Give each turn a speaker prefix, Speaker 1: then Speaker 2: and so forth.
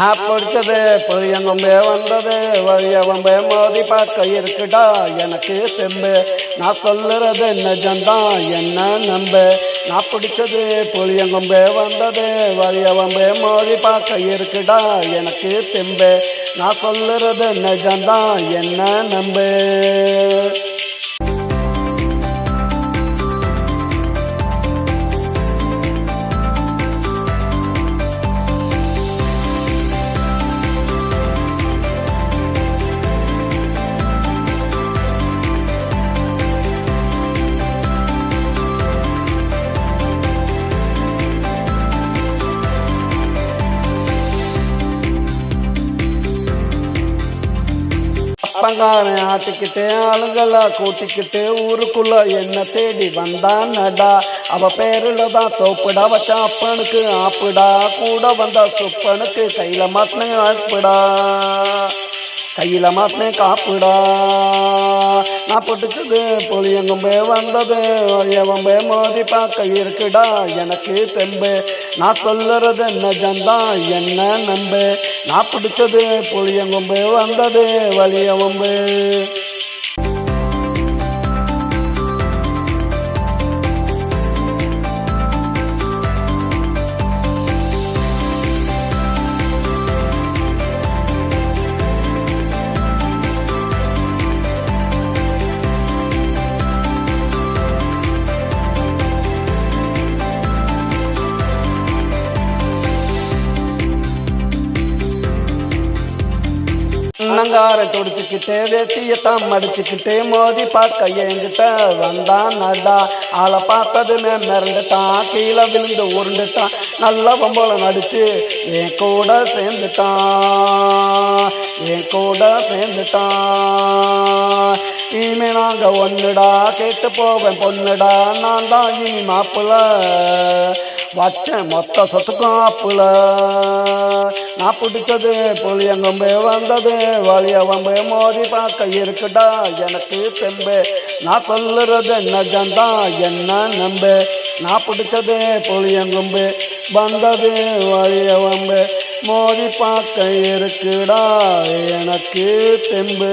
Speaker 1: நான் படித்தது புளியங்கொம்பே வந்தது. வழியவம்பே மோதி பார்க்க இருக்குடா. எனக்கு செம்பு. நான் சொல்லுறது நிஜம்தான் என்ன நம்பு? நான் பிடிச்சது புளியங்கொம்பே வந்தது. வழியவம்பே மோதி பார்க்க இருக்குடா. எனக்கு தெம்பு நான் சொல்லுறது நிஜம்தான் என்ன நம்பு? அப்பங்காரன் ஆட்டிக்கிட்டு ஆளுங்களா கூட்டிக்கிட்டு ஊருக்குள்ள என்ன தேடி வந்தான் நடா? அவ பேருல தான் தோப்புடா வச்ச அப்பனுக்கு ஆப்புடா. கூட வந்தா சுப்பனுக்கு கையில மாட்டின ஆப்புடா கையில மாட்டின காப்புடா. நான் பிடிச்சது புளியங்கும்பே வந்தது எவம்பே மோதி பார்க்க இருக்குடா. எனக்கு தெம்பு. நான் சொல்லுறது நிஜம்தான் என்ன நம்பு? நான் பிடிச்சது புளியங்கும்பு வந்தது வலியவம்பு அலங்கார துடிச்சுக்கிட்டு வெற்றியத்தான் மடிச்சுக்கிட்டு மோதி பார்க்க என்கிட்ட வந்தான் நடா ஆளை பார்த்ததுமே மிரண்டுட்டான் கீழே விழுந்து உருண்டுட்டான். நல்லா பொம்பளை நடிச்சு என் கூட சேர்ந்துட்டான் என் கூட சேர்ந்துட்டான். இனிமே நாங்க ஒன்றுடா கேட்டு போவேன் பொண்ணுடா. நான் தான் இனி மாப்பிள்ள. வச்சேன் மொத்த சொத்துக்கும் ஆப்புல நான் பிடிச்சது புளியங்கொம்பு வந்தது வலியவம்பு மோதி பார்க்க இருக்குடா எனக்கு தெம்பு. நான் சொல்லுறது நஜந்தான் என்ன நம்பு? நான் பிடிச்சது புளியங்கொம்பு வந்தது வலியவம்பு மோதி பார்க்க இருக்குடா எனக்கு தெம்பு.